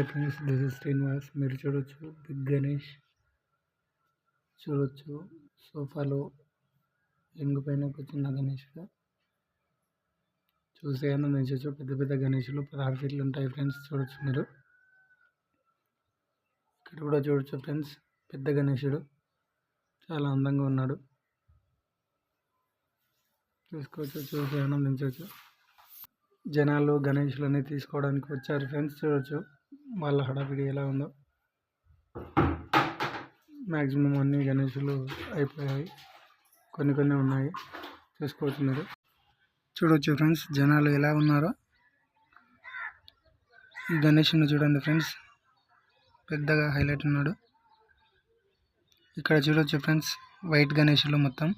Hi friends this is Srinivas మీరు చూడొచ్చు big Ganesh చూడొచ్చు. సోఫాలో ఎంగు పైన కూర్చున్న గణేష్గా చూసి ఆనందించవచ్చు పెద్ద పెద్ద గణేషులు పదహారు ఫీట్లు ఉంటాయి ఫ్రెండ్స్ చూడొచ్చు మీరు. ఇక్కడ కూడా చూడొచ్చు ఫ్రెండ్స్ పెద్ద గణేషుడు చాలా అందంగా ఉన్నాడు. చూసుకోవచ్చు చూసి. ఆనందించవచ్చు జనాలు గణేషులని తీసుకోవడానికి వచ్చారు ఫ్రెండ్స్ చూడొచ్చు. వాళ్ళ హడావిడి ఎలా ఉందో. మ్యాక్సిమం అన్ని గణేషులు అయిపోయాయి. కొన్ని కొన్ని ఉన్నాయి. చూసుకోవచ్చు మీరు చూడవచ్చు ఫ్రెండ్స్ జనాలు ఎలా ఉన్నారో. ఈ గణేషుని చూడండి ఫ్రెండ్స్. పెద్దగా హైలైట్ ఉన్నాడు. ఇక్కడ చూడవచ్చు ఫ్రెండ్స్ వైట్ గణేషులు మొత్తం.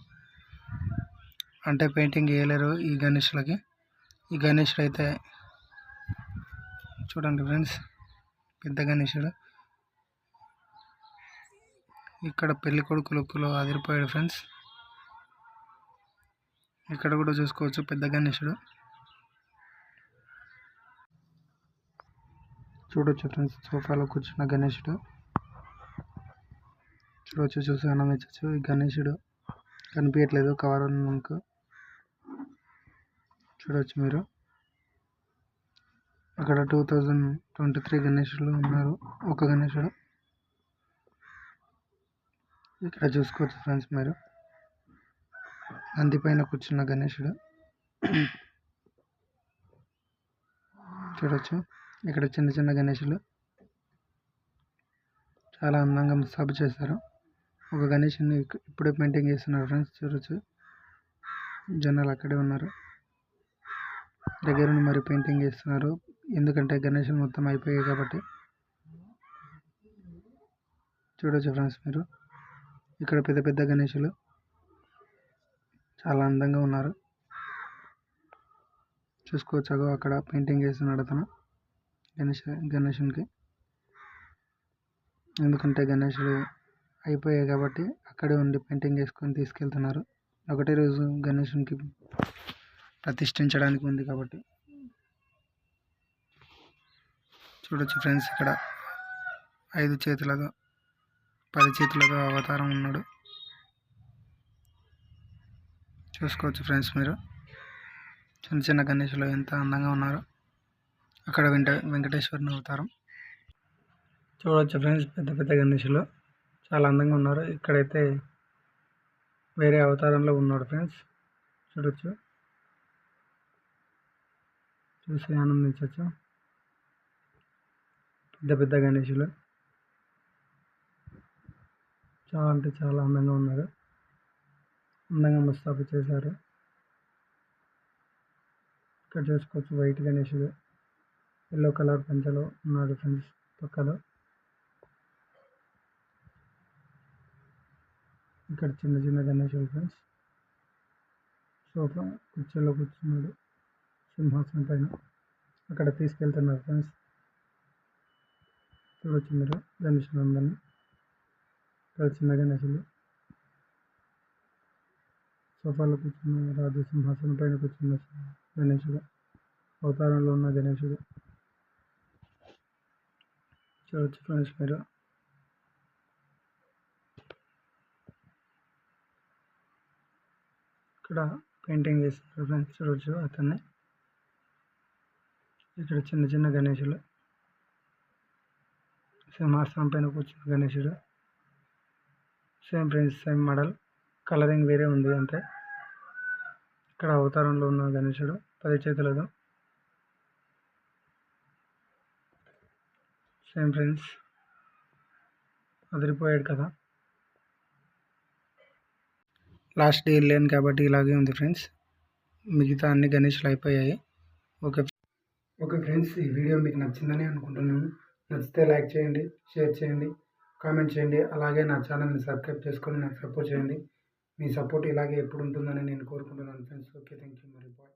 అంటే పెయింటింగ్ వేయలేరు ఈ గణేషులకి. ఈ గణేషుడు అయితే చూడండి ఫ్రెండ్స్. పెద్ద గణేషుడు ఇక్కడ పెళ్ళి కొడుకు లుక్లో అదిరిపోయాడు ఫ్రెండ్స్. ఇక్కడ కూడా చూసుకోవచ్చు పెద్ద గణేషుడు చూడొచ్చు ఫ్రెండ్స్ సోఫాలో కూర్చున్న గణేషుడు చూడొచ్చు చూసి ఆనందించవచ్చు ఈ గణేషుడు కనిపించట్లేదు కవర్ మనకు చూడవచ్చు మీరు. అక్కడ టూ థౌజండ్ ట్వంటీ త్రీ గణేషులు ఉన్నారు. ఒక గణేషుడు. ఇక్కడ చూసుకోవచ్చు ఫ్రెండ్స్ మీరు. నంది పైన కూర్చున్న గణేషుడు. చూడవచ్చు ఇక్కడ చిన్న చిన్న గణేషులు. చాలా అందంగా ముస్తాబు చేశారు. ఒక గణేషుని ఇప్పుడే పెయింటింగ్ చేస్తున్నారు ఫ్రెండ్స్. చూడవచ్చు జనాలు అక్కడే ఉన్నారు. దగ్గరుండి మరి పెయింటింగ్ చేస్తున్నారు. ఎందుకంటే గణేషులు మొత్తం అయిపోయాయి కాబట్టి. చూడవచ్చు ఫ్రెండ్స్ మీరు. ఇక్కడ పెద్ద పెద్ద గణేషులు చాలా అందంగా ఉన్నారు. చూసుకోవచ్చు అక్కడ పెయింటింగ్ చేస్తున్నాడు అతను. గణేష్ గణేషునికి ఎందుకంటే గణేషుడు అయిపోయాయి కాబట్టి అక్కడే ఉండి పెయింటింగ్ చేసుకొని తీసుకెళ్తున్నారు. ఒకటే రోజు గణేషునికి ప్రతిష్ఠించడానికి ఉంది కాబట్టి. చూడొచ్చు ఫ్రెండ్స్ ఇక్కడ. ఐదు చేతులతో పది చేతులతో అవతారం ఉన్నాడు. చూసుకోవచ్చు ఫ్రెండ్స్ మీరు. చిన్న చిన్న గణేషులు ఎంత అందంగా ఉన్నారో. అక్కడ వెంట వెంకటేశ్వరుని అవతారం. చూడవచ్చు ఫ్రెండ్స్ పెద్ద పెద్ద గణేషులు చాలా అందంగా ఉన్నారు. ఇక్కడైతే వేరే అవతారంలో ఉన్నాడు ఫ్రెండ్స్. చూడొచ్చు. చూసి ఆనందించవచ్చు పెద్ద పెద్ద గణేషులు. చాలా అంటే చాలా అందంగా ఉన్నారు. అందంగా ముస్తాబు చేశారు. ఇక్కడ చూసుకోవచ్చు వైట్ గణేషుడు ఎల్లో కలర్ పంచలో ఉన్నాడు ఫ్రెండ్స్ పక్కలో ఇక్కడ చిన్న చిన్న గణేషులు ఫ్రెండ్స్. సోఫా కుర్చీలో కూర్చున్నాడు. సింహాసనం పైన. అక్కడ తీసుకెళ్తున్నారు ఫ్రెండ్స్. చూడొచ్చు మీరు గణేషులు అందరినీ ఇక్కడ చిన్న గణేషులు సోఫాలో కూర్చున్న రాజు సింహాసనం పైన కూర్చున్న గణేషుడు అవతారంలో ఉన్న గణేషుడు. చూడవచ్చు ఫ్రెండ్స్ మీరు ఇక్కడ పెయింటింగ్ చేస్తారు ఫ్రెండ్స్ చూడవచ్చు అతన్ని. ఇక్కడ చిన్న చిన్న గణేషులు. సింహాసనం పైన కూర్చున్న గణేషుడు same friends same model colouring వేరే ఉంది అంతే. ఇక్కడ అవతారంలో ఉన్న గణేషుడు పది చేతులతో. సేమ్ ఫ్రెండ్స్ అదిరిపోయాడు కదా. లాస్ట్ డే లేను కాబట్టి ఇలాగే ఉంది ఫ్రెండ్స్ మిగతా అన్ని గణేషులు అయిపోయాయి. ఓకే ఓకే ఫ్రెండ్స్ ఈ వీడియో మీకు నచ్చిందని అనుకుంటున్నాను. నచ్చితే లైక్ చేయండి షేర్ చేయండి కామెంట్ చేయండి. అలాగే నా ఛానల్ని సబ్స్క్రైబ్ చేసుకొని నాకు సపోర్ట్ చేయండి. మీ సపోర్ట్ ఇలాగే ఎప్పుడు ఉంటుందని నేను కోరుకుంటున్నాను ఫ్రెండ్స్. ఓకే థ్యాంక్ యూ మరి బాయ్.